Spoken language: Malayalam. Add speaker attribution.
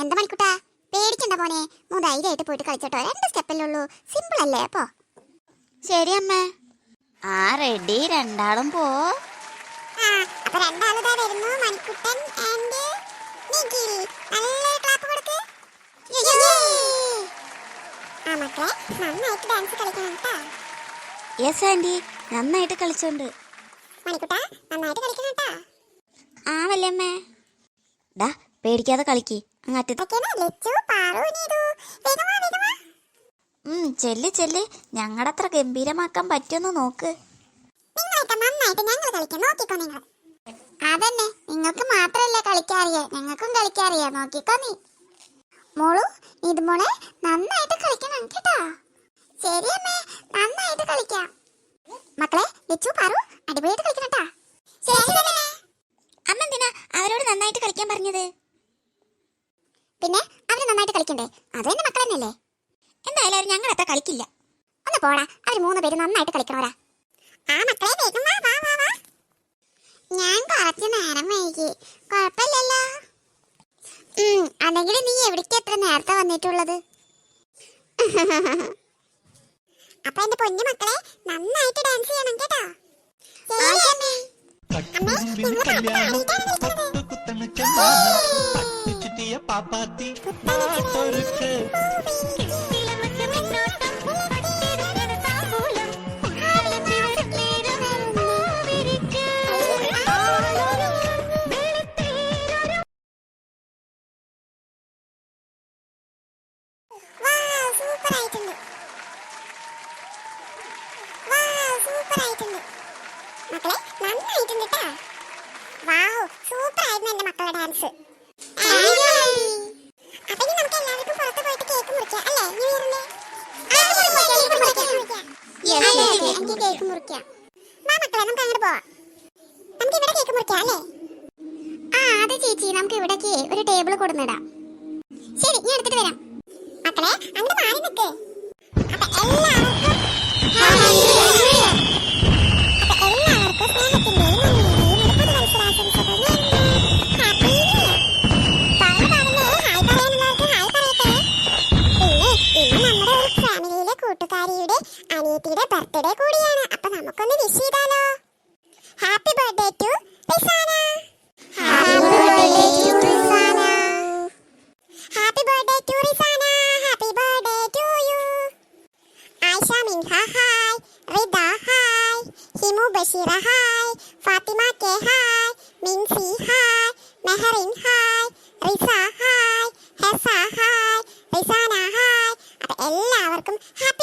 Speaker 1: എന്താ മണിക്കുട്ടാ? പേടിക്കണ്ട പോനെ മൂന്ന് ധൈര്യമായിട്ട് പോയിട്ട് കളിച്ചോട്ടോ. രണ്ട് സ്റ്റെപ്പല്ലേ ഉള്ളൂ. സിമ്പിൾ അല്ലേ അപ്പോ? ശരി അമ്മ.
Speaker 2: ആ റെഡി. രണ്ടാളും പോ.
Speaker 1: അപ്പൊ രണ്ടാളും വരുന്നു. മണിക്കുട്ടൻ ആൻഡ് നിഖിൽ. നല്ല ക്ലാപ്പ് കൊടുക്ക്. ആ മക്കളെ നന്നായിട്ട് ഡാൻസ് കളിക്കണം കേട്ടാ
Speaker 2: യെസ് ആന്റി നന്നായിട്ട് കളിച്ചോണ്ട്.
Speaker 1: മണിക്കുട്ടാ നന്നായിട്ട് കളിക്കണം കേട്ടാ
Speaker 2: ആ വല്യമ്മേ ഡാ പേടിക്കാതെ കളിക്ക്. ഉം ചെല്ല് ചെല്ല്. ഞങ്ങളുടെ അത്ര ഗംഭീരമാക്കാൻ പറ്റുമെന്ന് നോക്ക്.
Speaker 1: അതന്നെ നിങ്ങൾക്ക് മാത്രല്ലേ കളിക്കാറിയ? ഞങ്ങൾക്കും കളിക്കാറിയ? നോക്കിക്കോ നീ. മോളു ഇത് മോളെ നന്നായിട്ട് കളിക്കണം കേട്ടോ ശരി അമ്മേ നന്നായിട്ട് കളിക്കാം മക്കളെ ലച്ചു പാറു അടിപൊളിയായിട്ട് കളിക്കണം കേട്ടാ ശരി അമ്മേ.
Speaker 2: അമ്മ എന്തിനാ അവരോട് നന്നായിട്ട് കളിക്കാൻ പറഞ്ഞത്
Speaker 1: പിന്നെ അവർ നന്നായിട്ട് കളിക്കണ്ടേ അത് തന്നെ മക്കൾ തന്നെയല്ലേ
Speaker 2: എന്തായാലും അവർ ഞങ്ങളുടെ അത്ര കളിക്കില്ല
Speaker 1: ഒന്ന് പോടാ അവർ മൂന്ന് പേര് നന്നായിട്ട് കളിക്കണോരാ ആ മക്കളെ വേഗം വാ വാ വാ ഞാൻ കുറച്ച് നേരം വൈകി കുഴപ്പമില്ലല്ലോ അല്ലെങ്കിൽ നീ എവിടേക്ക് എത്ര നേരത്തെ വന്നിട്ടുള്ളത് അപ്പൊ എന്റെ പൊന്നു മക്കളെ നന്നായിട്ട് ഡാൻസ് ചെയ്യണം കേട്ടോ അമ്മേ. അമ്മേ, പാട്ട്.
Speaker 3: പാപ്പാത്തി പാട്ടൊരുക്ക്
Speaker 1: മക്കളെ നന്നായിട്ടുണ്ട് കേട്ടാ. വാവ് സൂപ്പർ ആയിരുന്നു എന്റെ മക്കളുടെ ഡാൻസ്. എനിക്ക് കേക്ക് മുറിക്കാം. വാ മക്കളെ നമുക്ക് അങ്ങോട്ട് പോവാം. നമുക്ക് ഇവിടെ കേക്ക് മുറിക്കാം അല്ലേ? ആ അതെ ചേച്ചി നമുക്ക് ഇവിടേക്ക് ഒരു ടേബിൾ കൊടുന്നിടാം. ശരി ഞാൻ എടുത്തിട്ട് വരാം. മക്കളെ അങ്ങോട്ട് മാറി നിൽക്കേ അപ്പൊ എല്ലാവർക്കും അനിയത്തിയുടെ ബർത്ത്ഡേ കൂടിയാണ്. അപ്പൊ നമുക്കൊന്ന് വിഷ് ചെയ്താലോ. Happy birthday to Rizana happy birthday to Rizana happy birthday to Rizana happy birthday to you Ayisha Minha hi Rida hi Himu Basheera hi Fathima K hi Minsi hi Meharin hi Riza hi Hesa hi Rizana hi അപ്പൊ എല്ലാവർക്കും ഹാപ്പി